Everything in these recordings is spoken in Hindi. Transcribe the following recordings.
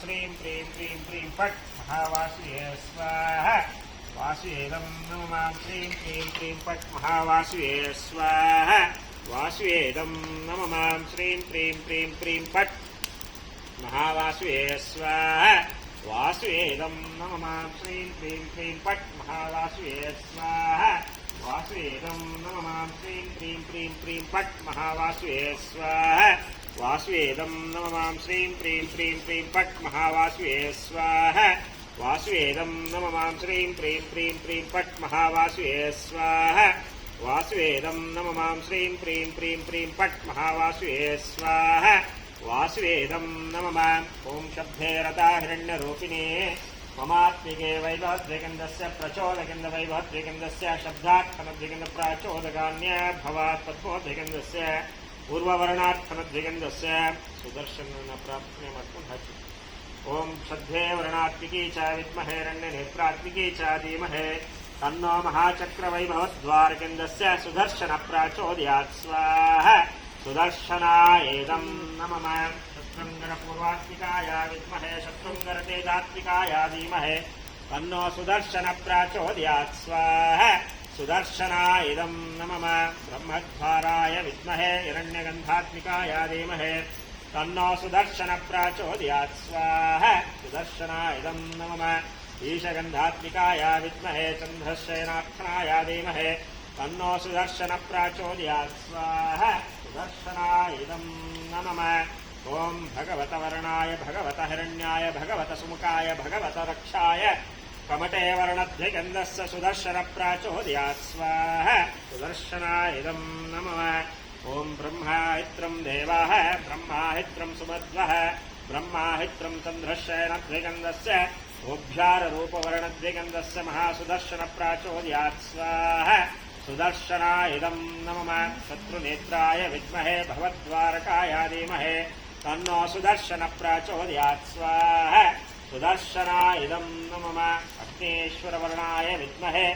श्रीं प्रीं प्रीं प्रीं पट् महावासुये स्वाहा वासुवेदं नम श्रीं प्रीं प्रीं पट् महावासुये स्वाहा वासुवेदं नम माँ श्रीं प्रीं प्रीं प्रीं पट् महावासुये स्वाहा वासुवेदं नम माँ श्रीं प्रीं प्रीं पट् महावासुये स्वाहा वासुवेदं नम माँ श्रीं प्रीं प्रीं प्रीं पट् महावासुये स्वाहा वासुवेदं नम माँ श्रीं प्रीं प्रीं प्रीं पट् महावासुये स्वाहा वासुवेदं नम माँ श्रीं प्रीं प्रीं प्रीं पट् महावासुये स्वाहा वासुवेदं नम माँ श्रीं प्रीं प्रीं प्रीं पट् महावासुये स्वाहा वासुवेदं नम माम् ॐ शब्दे रता हिरण्यरूपिणे ममात्मिके वैभवद्विगन्धस्य प्रचोदगन्धवैभवद्विगन्धस्य शब्दार्थमद्विगन्धप्राचोदगान्य भवात् पद्मोद्विगन्धस्य पूर्ववर्णार्थमद्विगन्धस्य सुदर्शनेन प्राप्नुमर्पुनः ॐ श्रद्धे वर्णात्मिकी च विद्महेरण्यनेत्रात्मिकी च धीमहे। तन्नो महाचक्रवैभवद्वारकेन्द्रस्य सुदर्शनप्राचोदयात्। स्वाहा। सुदर्शनायेदं नमः। शत्रुङ्गरपूर्वात्मिकाय विद्महे, शत्रुङ्गरतेजात्मिकाय धीमहे। तन्नो सुदर्शनप्राचोदयात्। स्वाहा। सुदर्शनायदं नमः ब्रह्मद्वाराय विद्महे हिरण्यगन्धात्मिकाय धीमहे तन्नो सुदर्शनप्राचोदयात् स्वाहा सुदर्शनायदं नमः ईशगन्धात्मिकाय विद्महे चन्द्रशयनार्थनाय धीमहे तन्नो सुदर्शनप्राचोदयात् स्वाहा सुदर्शनायदं नमः ॐ भगवतवर्णाय भगवत हिरण्याय भगवत सुमुखाय भगवत रक्षाय कमटे वर्णद्विगन्धस्य सुदर्शनप्राचोदयात् स्वाहा सुदर्शनायदं नमः ॐ ब्रह्माहित्रं देवाः ब्रह्माहित्रं सुमध्वः ब्रह्माहित्रं चन्द्रशयनद्विगन्धस्य ओभ्याररूपवर्णद्विगन्धस्य महासुदर्शनप्राचोदयात् स्वाहा सुदर्शनायदं नमः शत्रुनेत्राय विद्महे भवद्वारकाय धीमहे तन्नो सुदर्शनप्राचोदयात् स्वाहा सुदर्शनायदं नमः अग्नेश्वरवर्णाय विद्महे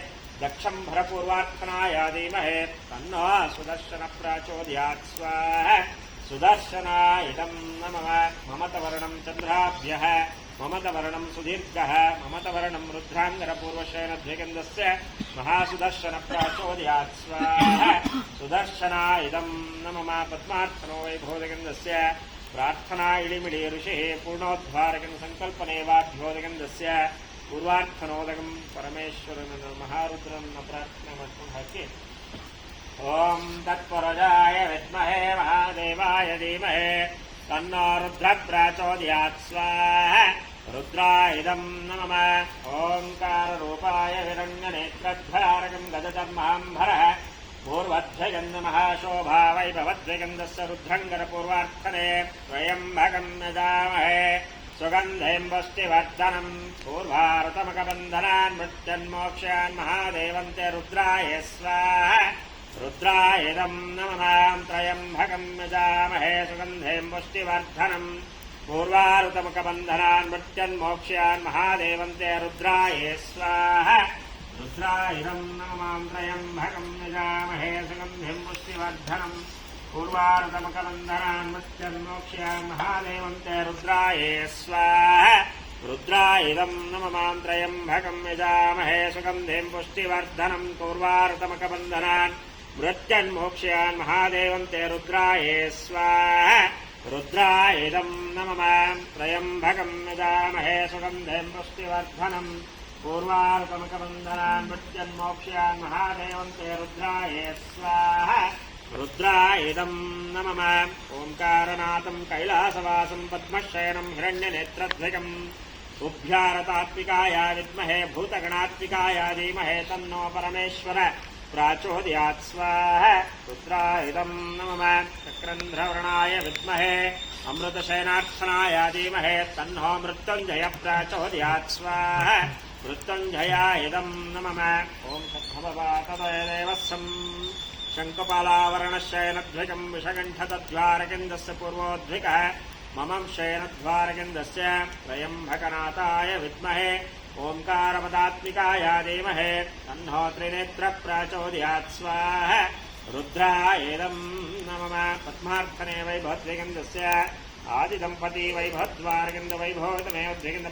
दक्षम्भरपूर्वार्थनाय धीमहे। तन्नो सुदर्शनप्राचोदयात् स्वाहा। सुदर्शनायदं नमः। ममतवर्णं चन्द्राभ्यः। ममतवर्णं सुदीर्घः। ममतवर्णं रुद्राङ्गरपूर्वशयनद्विगन्धस्य। महासुदर्शनप्राचोदयात् स्वाहा। सुदर्शनायदं नमः। पद्मार्थनो वैभोदगन्धस्य प्रार्थना इळिमिळि ऋषिः पूर्णोद्धारकं सङ्कल्पने वाभ्योदगन्धस्य पूर्वार्थनोदकं परमेश्वरन महारुद्रं न प्रार्थनमर्पुणः ॐ तत्पुरजाय विद्महे महादेवाय धीमहे तन्नो रुद्रप्राचोदयात् स्वाहा रुद्रायदं नमः ओङ्काररूपाय हिरण्यनेत्रद्धारकं गजधर्माम्भरः पूर्वध्वजन्नमः शोभा वैभवद्विगन्धस्य रुद्रङ्गरपूर्वार्थने त्वयम्भगं यजामहे सुगन्धेम्बष्टिवर्धनम् पूर्वारतमकबन्धनान् मृत्युन्मोक्ष्यान् महादेवन्ते रुद्राय स्वाहा रुद्रायदं नमः त्रयम्भगं यजामहे सुगन्धेम्बुष्टिवर्धनम् पूर्वारुतमुखबन्धनान् मृत्युन्मोक्ष्यान् महादेवन्ते रुद्राय स्वाहा रुद्रायुधं नमां त्रयम्भगं यजामहे सुगन्धिं पुष्टिवर्धनम् पूर्वारुतमुखबन्धनान् मृत्युन्मोक्ष्यान् महादेवन्ते रुद्राय स्वाहा रुद्रायुधं नममां त्रयम्भगं यजामहे सुगन्धिं पुष्टिवर्धनं पूर्वारुतमुखबन्धनान् मृत्युन्मोक्ष्यान् महादेवन्ते रुद्राय स्वाहा रुद्रायदं नममां त्रयम्भगं यजामहे सुगन्धिं पुष्टिवर्धनम् पूर्वार्पमकबन्धनान् मृत्युन्मोक्ष्यान् महादेवन्ते रुद्राय स्वाहा रुद्रायदं नमः। ओङ्कारनाथं कैलासवासं पद्मशयनं हिरण्यनेत्रध्वजम्। उभ्यारतात्मिकाय विद्महे भूतगणात्मिकाय धीमहे तन्नो परमेश्वर प्राचोदयात् स्वाहा। रुद्रायुधं नमः। चक्रन्ध्रवर्णाय विद्महे अमृतशयनार्थनाय धीमहे तन्नो मृत्युञ्जय प्राचोदयात् स्वाहा। मृत्युञ्जयायुधं नमः। ॐ सद्भवतदेवस्सं शङ्कुपालावरणशयनध्वजं विषकण्ठतद्वारकेन्द्रस्य पूर्वोद्विकः ममं शयनद्वारकेन्द्रस्य त्र्यम्भकनाथाय विद्महे ओङ्कारपदात्मिकाय धीमहे तन्नो त्रिनेत्रप्राचोदयात् स्वाहा रुद्रायेदं नमः पद्मार्थने वैभवद्विगन्धस्य आदिदम्पती वैभवद्वारगन्ध वैभवतमेवद्विगन्ध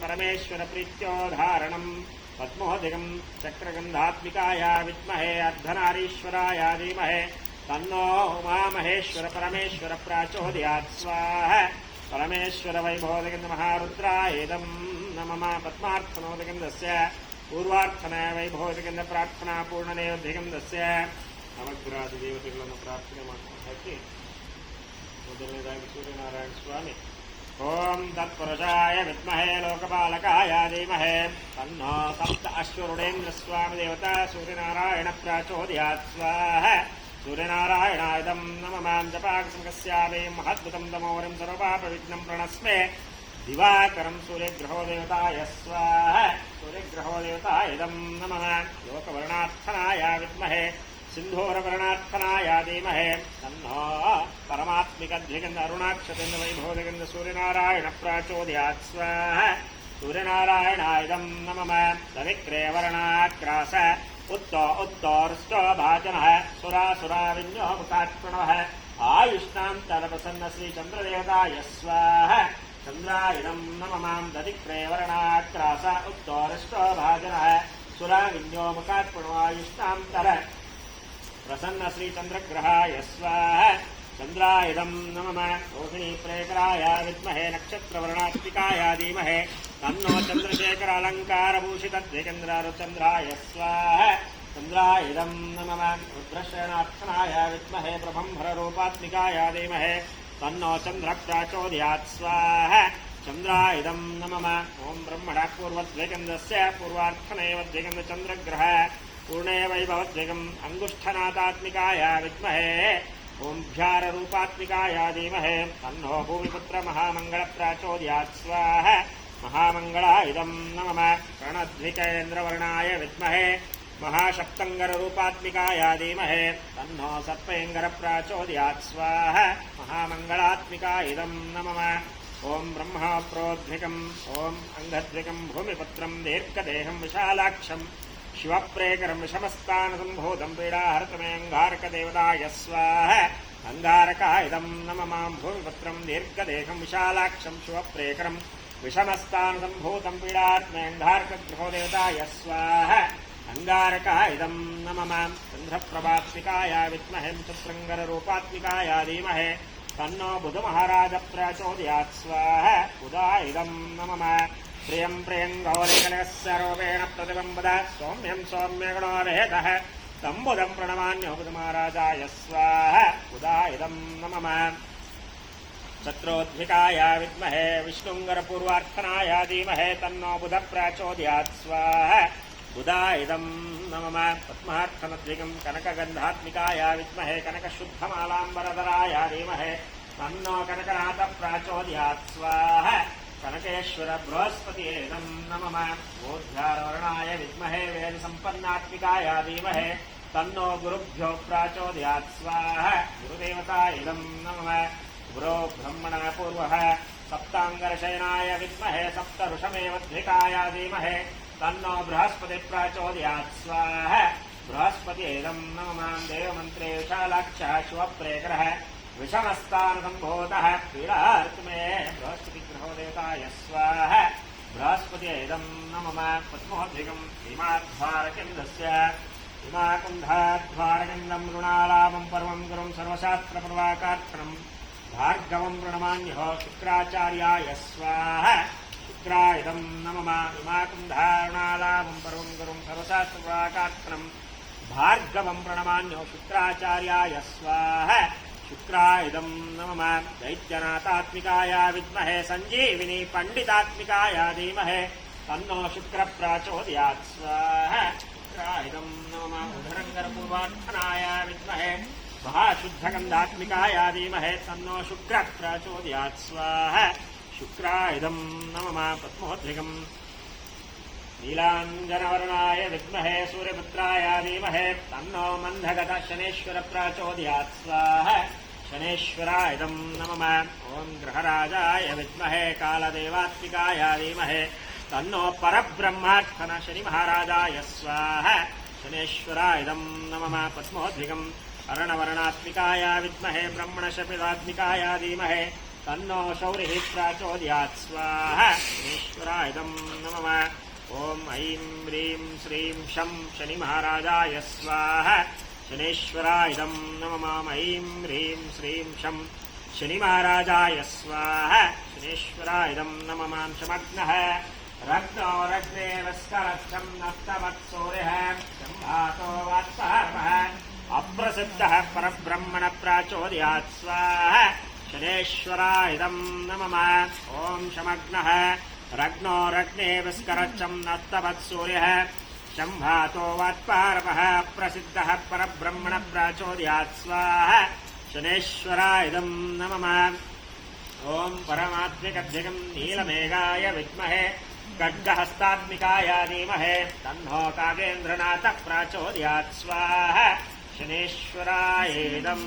पद्मोहधिकं चक्रगन्धात्मिकाया विद्महे अर्धनारीश्वराय धीमहे। तन्नो उमामहेश्वर परमेश्वर प्राचोदयात्। स्वाहा। परमेश्वर वैभोधिकन्दमहारुद्रायेदं नमः पद्मार्थनोदिकन्दस्य पूर्वार्थन वैभोधिकन्दप्रार्थना पूर्णनेवधिकन्दस्य ನವಗ್ರಹಾದಿ ದೇವತೆಗಳನ್ನು ಪ್ರಾರ್ಥನೆ ಮಾಡ್ಕೊಂಡು ಮೊದಲನೇದಾಗಿ ಸೂರ್ಯನಾರಾಯಣ ಸ್ವಾಮಿ ओम तत्पुरुषाय विद्महे लोकपालकाय धीमहे। तन्नो सप्त अश्वरुणेन्द्र स्वामी देवता सूर्यनारायण सूर्यनारायणप्राचोदयात् स्वाहा। सूर्यनारायणायुधं नम। माँ जपाकसङ्गस्यामि महद्भुतं तमौरिं सर्वपापविघ्नं प्रणस्मे। दिवाकरं सूर्यग्रहो देवताय स्वाहा। सूर्यग्रहो देवतायुधं नमः। लोकवर्णार्थनाय विद्महे। सिन्धोरवर्णार्पणाय धीमहे तन्नो परमात्मिकद्विगन्ध अरुणाक्षतन्द प्राचोदया सूर्यनारायणप्राचोदयात् स्वाहा सूर्यनारायणायदं नमम रविक्रेवर्णाक्रास उत्तो उत्तोऽर्ष्टो भाजनः सुरासुराविन्यो मुखात्प्रणवः आयुष्णान्तरप्रसन्न श्रीचन्द्रदेवताय स्वाहा चन्द्रायणं नममां दधिक्रेवर्णाक्रास सुरा भाजनः सुराविन्यो मुखात्प्रणवायुष्णान्तर मुखात्मणो आयुष्णाम् तर प्रसन्न श्रीचन्द्रग्रहाय स्वाह। चन्द्रायुधम् नमः। रोहिणी प्रेकराय विद्महे नक्षत्रवर्णात्मिकाय धीमहे। तन्नो चन्द्रशेखर अलङ्कारभूषितद्विकेन्द्ररुचन्द्राय स्वाह। चन्द्रायुधम् नमः। रुद्रशयनार्थनाय विद्महे प्रभम्भररूपात्मिकाय धीमहे। तन्नो चन्द्रप्राचोदयात् स्वाह। चन्द्रायुधम् नमः। ॐ ब्रह्मणः पूर्वद्विगन्धस्य पूर्वार्थनैव द्विगन्धचन्द्रग्रह। पूर्णे वैभवद्विगम् अङ्गुष्ठनाथात्मिकाय विद्महे ओङ्घ्याररूपात्मिकाय धीमहे। तन्नो भूमिपुत्रमहामङ्गलप्राचोदयात् स्वाह। महामङ्गला इदम् नमः। प्रणद्विकेन्द्रवर्णाय विद्महे, महाशक्तङ्गररूपात्मिकाय धीमहे। तन्नो सर्पेङ्गरप्राचोदयात् स्वाह। महामङ्गलात्मिका इदम् नमः। ॐ ब्रह्मा प्रोद्भिकम् ॐ अङ्गद्विकम् भूमिपुत्रम्, दीर्घदेहम्, विशालाक्षम्। शिवप्रेकरम् विषमस्तानसम्भूतम् पीडाहरतमेऽङ्गारकदेवताय स्वाह। अङ्गारकायुधम् नम माम् भूमिपुत्रम् दीर्घदेहम् विशालाक्षम् शिवप्रेकरम्। विषमस्तानसम्भूतम् पीडात्मेऽङ्गारकगृहो देवताय स्वाह। अङ्गारकायुधम् नम माम् चन्द्रप्रभात्मिकाय विद्महे चत्रङ्गररूपात्मिकाय धीमहे। तन्नो बुधमहाराज प्रचोदयात् स्वाह उदायुधम् नम ప్రియం ప్రియం గౌరీకనస్వరూపేణ ప్రతిబంబుద సౌమ్యం సౌమ్యగణో వేద దంబుదం ప్రణమాన్యోపదమారాజాయ స్వాహ ఉదాయుధం నమమ శత్రోద్భికాయ విద్మహే విష్ణుంగరపూర్వార్చనాయ ధీమహే తన్నో బుధ ప్రాచోదయాత్ స్వాహ బుధాయుధం నమమ పద్మార్థనద్విగం కనకగంధాత్మికాయ విద్మహే కనకశుద్ధమాలాంబరధరాయ ధీమహే తన్నో కనకనాథ ప్రాచోదయాత్ స్వాహ कनकेश्वर बृहस्पतिरेदम् नम। बोध्यारवर्णाय विद्महे वेदसम्पन्नात्मिकाय धीमहे। तन्नो गुरुभ्यो प्राचोदयात्। स्वाह। गुरुदेवता इदम् नम। गुरो ब्रह्मण पूर्वः। सप्ताङ्गरशयनाय विद्महे सप्तऋषमेव द्विकाय धीमहे। तन्नो बृहस्पति प्राचोदयात्। स्वाह। बृहस्पतिरेदम् नम। देवमन्त्रे विशालाक्षः शिवप्रेकरः विषमस्तानसम्भूतः। पीडार्तमे बृहस्पतिग्रहो देवताय स्वाह। बृहस्पतिरेदम् नम पद्मोद्विगम् हिमाध्वारकेन्द्रस्य हिमाकुन्धाध्वारकेन्द्रम् ऋणालामम् पर्वम् गुरुम् सर्वशास्त्रप्रवाकार्थनम् भार्गवम् प्रणमान्यो शुक्राचार्याय स्वाह। शुक्रायुधम् नम हिमाकुन्धारुणालामम् पर्वम् गुरुम् सर्वशास्त्रप्रवाकार्थनम् भार्गवम् प्रणमान्यो शुक्राचार्याय स्वाह। శుక్రాయుధం నమమ దైత్యనాథాత్మికాయ విద్మహే సంజీవిని పండితాత్మికాయ ధీమహే తన్నో శుక్ర ప్రాచోదయాత్ స్వాహ శుక్రాయుధం నమమ ఉదరంగరపూర్వార్ధనాయ విద్మహే మహాశుద్ధగంధాత్మికాయ ధీమహే తన్నో శుక్ర ప్రాచోదయాత్ స్వాహ శుక్రాయుధం నమమ పద్మోద్రిగం नीलाञ्जनवर्णाय विद्महे सूर्यपुत्राय धीमहे तन्नो मन्धगत प्राचोदयात् स्वाह। शनेश्वरायदम् नमः। ॐ ग्रहराजाय विद्महे कालदेवात्मिकाय धीमहे तन्नो परब्रह्मार्थन शनिमहाराजाय। स्वाह। शनेश्वरायदम् नमः। पद्मोद्विगम् अरणवर्णात्मिकाय विद्महे ब्रह्मणशपिदात्मिकाय धीमहे तन्नो शौरिः प्राचोदयात्। स्वाहा। शनीश्वरायदं नमः। ॐ ऐं ह्रीं श्रीं शं शनिमहाराजाय स्वाहा शनेश्वरायदं नमः ऐं ह्रीं श्रीं शं शनिमहाराजाय स्वाहा शनेश्वरायदं नमः शमग्नः रग्नो रग्ने वस्करक्षं नस्तवत्सूर्यः सम्भातो वात्सहर्मः अप्रसिद्धः परब्रह्मण प्राचोदयात् स्वाहा शनेश्वरायदं नमः ॐ शमग्नः रग्नो रग्ने विस्करच्चं नस्तवत्सूर्यः शम्भातो वात्पारपः प्रसिद्धः परब्रह्मण प्राचोदयात् स्वाहा। शनेश्वरायदं नमः। ॐ परमात्मिकभ्यगं नीलमेघाय विद्महे। खड्गहस्तात्मिकाय धीमहे। तन्नो कागेन्द्रनाथ प्राचोदयात् स्वाहा। शनेश्वरायेदं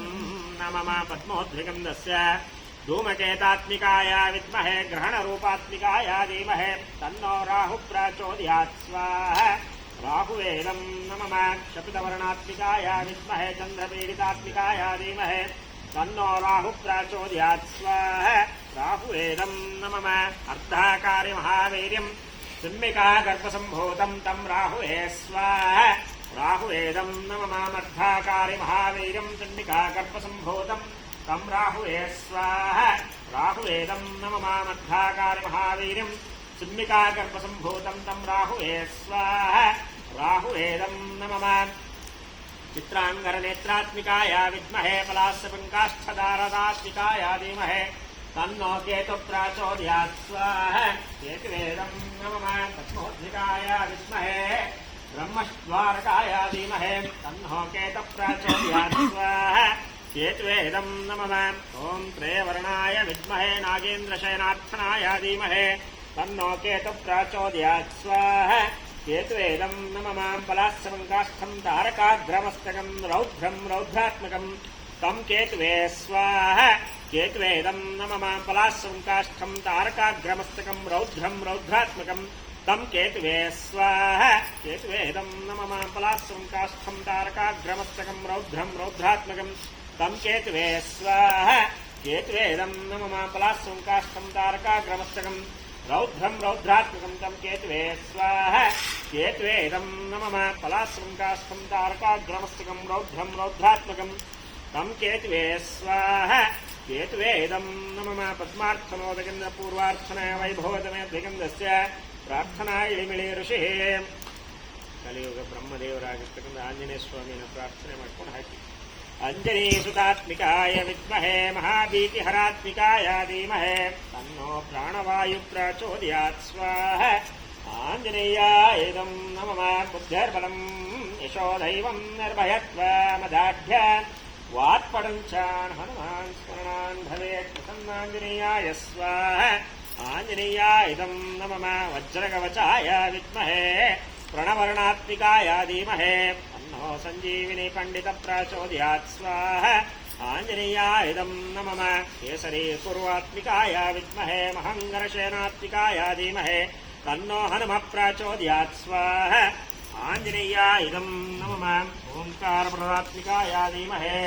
नमः। पद्मोद्भिगं दस्य धूमकेतात्मिकाय विद्महे ग्रहणरूपात्मिकाय धीमहे तन्नो राहुः प्राचोदयात् स्वाहा राहुवेदं नमः शपितवर्णात्मिकाय विद्महे चन्द्रपीडितात्मिकाय धीमहे तन्नो राहुः प्राचोदयात् स्वाहा राहुवेदं नमः अर्धाकार्यमहावीर्यं सिंहिका गर्भसम्भूतं तं राहुवे स्वाहा राहुवेदं नममामर्धाकार्यमहावीर्यं सिंहिका गर्भसम्भूतं तं राहुवे, स्वाहा। राहुवेदं नममामर्धाकार्यमहावीर्यं सिंहिका गर्भसम्भूतं तं राहुवे, स्वाहा। राहुवेदं नमः चित्राङ्गरनेत्रात्मिकाय विद्महे पलास्यपङ्काष्ठदारदात्मिकाय धीमहे। तन्नो केतुप्राचोदयात्, स्वाहा। केतुवेदं नमः पद्मोद्धिकाय विद्महे ब्रह्मद्वारकाय धीमहे। तन्नो केतुप्राचोदयात्, स्वाहा। केतुवेदं नमः ॐ त्रयवर्णाय विद्महे नागेन्द्रशयनार्थनाय धीमहे। तन्नो केतुप्राचोदयात् स्वाहा। केतुवेदं नमः बलास्यमङ्कास्थं तारकाग्रमस्तकं रौद्रं रौद्रात्मकं तं केतुवे स्वाहा। केतुवेदं नमः पलास्यमङ्काष्ठं तारकाग्रमस्तकं रौद्रं रौद्रात्मकं तं केतुवे स्वाहा। केतुवेदं नमः पलास्यमङ्काष्ठं तारकाग्रमस्तकं रौद्रं తం కేతువే స్వాహ. కేతువేదం నమ పలాస్వం కాష్టం తారకాగ్రమస్తకం. రౌద్రం రౌద్రాత్మకం తం కేతువే స్వాహ. కేతువేదం నమ పలాస్వం కాష్టం తారకాగ్రమస్తకం. రౌద్రం రౌద్రాత్మకం తం కేతువే స్వాహ. కేతువేదం నమ పద్మార్థనోదగంధ పూర్వార్థన వైభవతమే దిగంధస్య ಪ್ರಾರ್ಥನಾಯಿಳಿಮಿಳಿ ಋಷಿ ಕಲಿಯುಗ ಬ್ರಹ್ಮದೇವರಾಗಿರ್ತಕ್ಕಂಥ ಆಂಜನೇಯ ಸ್ವಾಮಿನ ಪ್ರಾರ್ಥನೆ ಮಾಡ್ಕೊಂಡು ಹಾಕಿ అంజనీసుతాత్మికాయ విద్మహే మహాభీతిహరాత్మికాయ ధీమహే. తన్నో ప్రాణవాయు ప్రచోదయాత్ స్వాహ. ఆంజనేయాయదం నమ బుద్ధ్యర్బలం యశోదైవం నిర్భయత్వమదాఢ్య వాత్పడంచాన్ హనుమాన్ స్మరణాన్ భవేత్ ప్రసన్నాంజనేయాయ స్వాహ. ఆంజనేయాయదం నమ వజ్రకవచాయ విద్మహే ప్రణవర్ణాత్మికాయ ధీమహే. नमो सञ्जीविनि पण्डितप्राचोदयात् स्वाहा आञ्जनेयायुधं न मम केसरी पूर्वात्मिकाय विद्महे महङ्गरसेनात्मिकाय धीमहे तन्नो हनुमः प्राचोदयात् स्वाहा आञ्जनेयायुधं न मम ओङ्कारप्रदात्मिकाय धीमहे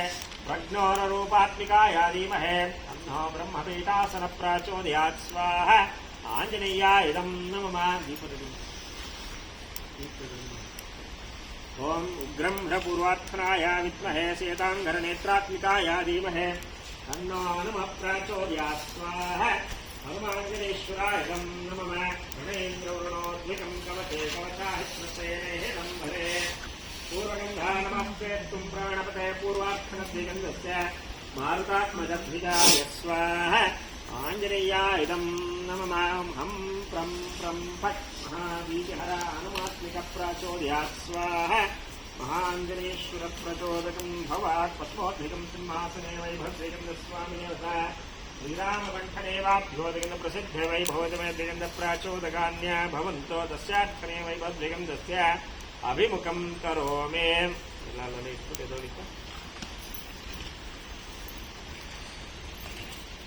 प्रज्ञोररूपात्मिकाय धीमहे तन्नो ब्रह्मपीठासनप्राचोदयात् स्वाहा आञ्जनेयायुधं न मम दीपति उग्रं ह्रपूर्वात्मनाय विद्महे सेताङ्गरनेत्रात्मिकाय धीमहे। तन्नो हनुमः प्रचोदयात् स्वाहा हनुमाञ्जनेश्वरायं नमः। गणेन्द्रवरुणोद्विकं कवचे कवचाहिस्मसेनेनं भरे पूर्वगन्धा नमः प्रेत्तुं प्राणपते पूर्वार्थनद्विगन्धस्य मारुतात्मजध्विजाय स्वाहा। आञ्जनेयायदं नमः प्रं प्रं फट् महाबीजहर हनुमात्मिकप्राचोदयात् स्वाहा महाञ्जनेश्वरप्रचोदकं भवात् पद्मोद्भिकं सिंहासने वैभवैकन्दस्वामिनेवता श्रीरामकण्ठनेवाभ्योदगन्दप्रसिद्धे वैभवजमयदिगन्दप्राचोदकान्या भवन्तो तस्यार्थने वैभवद्विगन्दस्य अभिमुखं करोमि